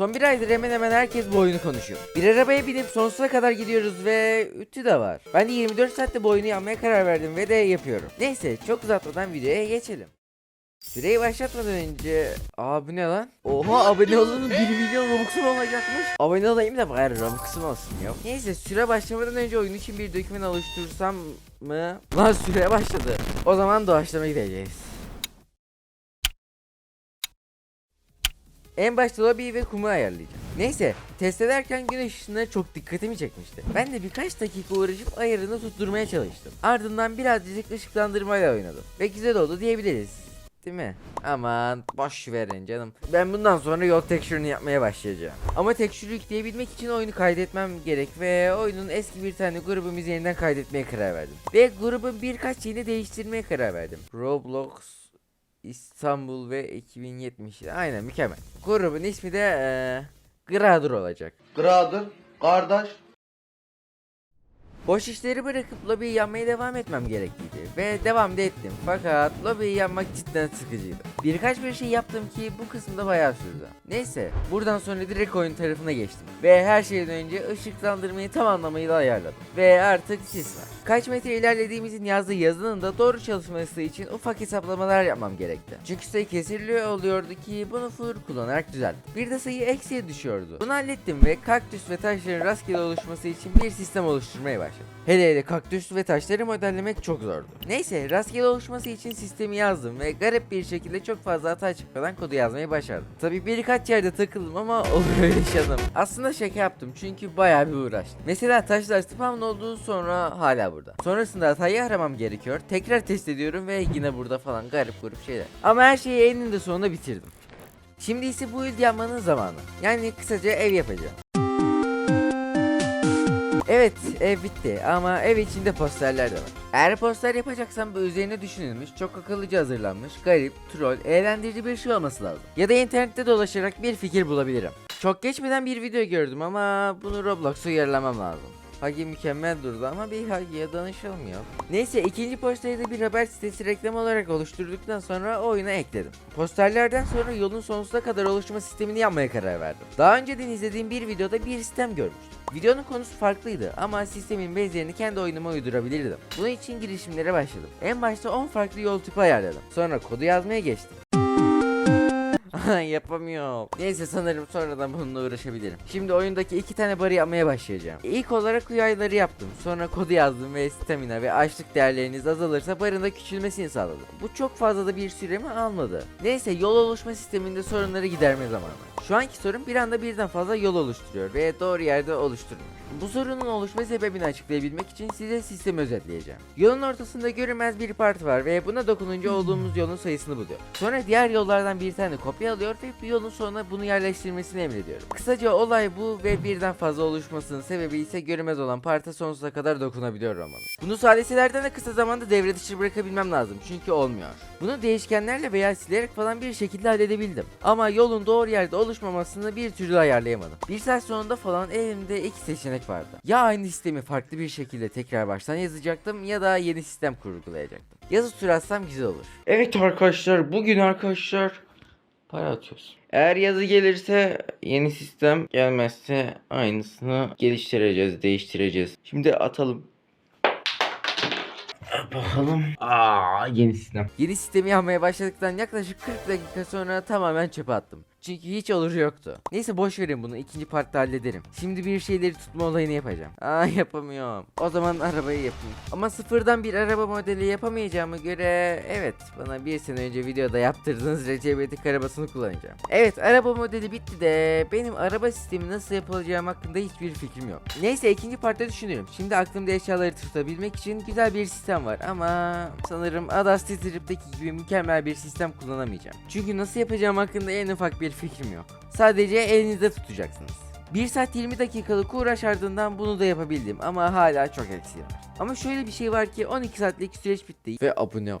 Son bir aydır hemen hemen herkes bu oyunu konuşuyor. Bir arabaya binip sonsuza kadar gidiyoruz ve ütü de var. Ben de 24 saatte bu oyunu yapmaya karar verdim ve de yapıyorum. Neyse çok uzatmadan videoya geçelim. Süreyi başlatmadan önce... Aa bu ne lan? Oha abone olunun 1 milyon Robux'um olacakmış. Abone olayım da bari Robux'um olsun ya. Neyse süre başlamadan önce oyun için bir doküman oluşturursam mı? Lan süre başladı. O zaman doğaçlama gideceğiz. En başta lobi ve kumu ayarlayacağım. Neyse test ederken güneş ışınları çok dikkatimi çekmişti. Ben de birkaç dakika uğraşıp ayarını tutturmaya çalıştım. Ardından birazcık ışıklandırmayla oynadım. Ve güzel oldu diyebiliriz. Değil mi? Aman boş verin canım. Ben bundan sonra yol texture'ını yapmaya başlayacağım. Ama texture yükleyebilmek için oyunu kaydetmem gerek ve oyunun eski bir tane grubumuz yeniden kaydetmeye karar verdim. Ve grubun birkaç şeyini değiştirmeye karar verdim. Roblox İstanbul ve 2070. Aynen mükemmel. Grubun ismi de eee Gradur olacak. Gradır, kardeş. Boş işleri bırakıp lobiyi yanmaya devam etmem gerekliydi ve devam da ettim. Fakat lobiyi yanmak cidden sıkıcıydı. Birkaç bir şey yaptım ki bu kısımda bayağı sürdü. Neyse buradan sonra direkt oyun tarafına geçtim. Ve her şeyden önce ışıklandırmayı tam anlamıyla ayarladım. Ve artık sis var. Kaç metre ilerlediğimizin yazdığı yazının da doğru çalışması için ufak hesaplamalar yapmam gerekti. Çünkü sayı kesirli oluyordu ki bunu full kullanarak düzelttim. Bir de sayı eksiye düşüyordu. Bunu hallettim ve kaktüs ve taşların rastgele oluşması için bir sistem oluşturmaya başladım. Hele hele kaktüs ve taşları modellemek çok zordu. Neyse rastgele oluşması için sistemi yazdım ve garip bir şekilde çok fazla hata çıkmadan kodu yazmayı başardım. Tabi birkaç yerde takıldım ama olur öyle yaşadım. Aslında şaka yaptım çünkü bayağı bir uğraştım. Mesela taşlar spawn olduğu sonra hala burada. Sonrasında hatayı aramam gerekiyor. Tekrar test ediyorum ve yine burada falan garip grup şeyler. Ama her şeyi eninde sonunda bitirdim. Şimdi ise bu build yapmanın zamanı. Yani kısaca ev yapacağım. Evet ev bitti ama ev içinde posterler de var. Eğer poster yapacaksam bu üzerine düşünülmüş, çok akıllıca hazırlanmış, garip, troll, eğlendirici bir şey olması lazım. Ya da internette dolaşarak bir fikir bulabilirim. Çok geçmeden bir video gördüm ama bunu Roblox'a uyarlamam lazım. Hagi mükemmel durdu ama bir Hagi'ye danışalım ya. Neyse ikinci posteri de bir haber sitesi reklam olarak oluşturduktan sonra oyuna ekledim. Posterlerden sonra yolun sonsuza kadar oluşma sistemini yapmaya karar verdim. Daha önceden izlediğim bir videoda bir sistem görmüştüm. Videonun konusu farklıydı ama sistemin benzerini kendi oyunuma uydurabilirdim. Bunun için girişimlere başladım. En başta 10 farklı yol tipi ayarladım. Sonra kodu yazmaya geçtim. Yapamıyorum. Neyse sanırım sonradan bununla uğraşabilirim. Şimdi oyundaki iki tane barı yapmaya başlayacağım. İlk olarak uyayları yaptım. Sonra kodu yazdım ve stamina ve açlık değerleriniz azalırsa barın da küçülmesini sağladım. Bu çok fazla da bir süremi almadı. Neyse yol oluşma sisteminde sorunları giderme zamanı. Şu anki sorun bir anda birden fazla yol oluşturuyor ve doğru yerde oluşturmuyor. Bu sorunun oluşma sebebini açıklayabilmek için size sistemi özetleyeceğim. Yolun ortasında görünmez bir part var ve buna dokununca olduğumuz yolun sayısını buluyor. Sonra diğer yollardan bir tane kopya alıyor ve bu yolun sonuna bunu yerleştirmesini emrediyorum. Kısaca olay bu ve birden fazla oluşmasının sebebi ise görünmez olan parta sonsuza kadar dokunabiliyor olmanız. Bunu saliselerden de kısa zamanda devre dışı bırakabilmem lazım çünkü olmuyor. Bunu değişkenlerle veya silerek falan bir şekilde halledebildim. Ama yolun doğru yerde oluşmamasını bir türlü ayarlayamadım. Bir saat sonunda falan elimde iki seçenek vardı. Ya aynı sistemi farklı bir şekilde tekrar baştan yazacaktım ya da yeni sistem kurgulayacaktım. Yazı atsam güzel olur. Evet arkadaşlar bugün arkadaşlar para atıyoruz. Eğer yazı gelirse yeni sistem gelmezse aynısını geliştireceğiz, değiştireceğiz. Şimdi atalım. Bakalım. Aa, yeni sistem. Yeni sistemi yapmaya başladıktan yaklaşık 40 dakika sonra tamamen çöpe attım. Çünkü hiç olur yoktu. Neyse boş verin bunu ikinci partta hallederim. Şimdi bir şeyleri tutma olayını yapacağım. Aa yapamıyorum. O zaman arabayı yapayım. Ama sıfırdan bir araba modeli yapamayacağıma göre evet bana bir sene önce videoda yaptırdığınız RCB'lik arabasını kullanacağım. Evet araba modeli bitti de benim araba sistemi nasıl yapılacağım hakkında hiçbir fikrim yok. Neyse ikinci partta düşünüyorum. Şimdi aklımda eşyaları tutabilmek için güzel bir sistem var ama sanırım Audacity Trip'teki gibi mükemmel bir sistem kullanamayacağım. Çünkü nasıl yapacağım hakkında en ufak bir fikrim yok. Sadece elinizde tutacaksınız. 1 saat 20 dakikalık uğraş ardından bunu da yapabildim ama hala çok eksiğim var. Ama şöyle bir şey var ki 12 saatlik süreç bitti ve abone ol.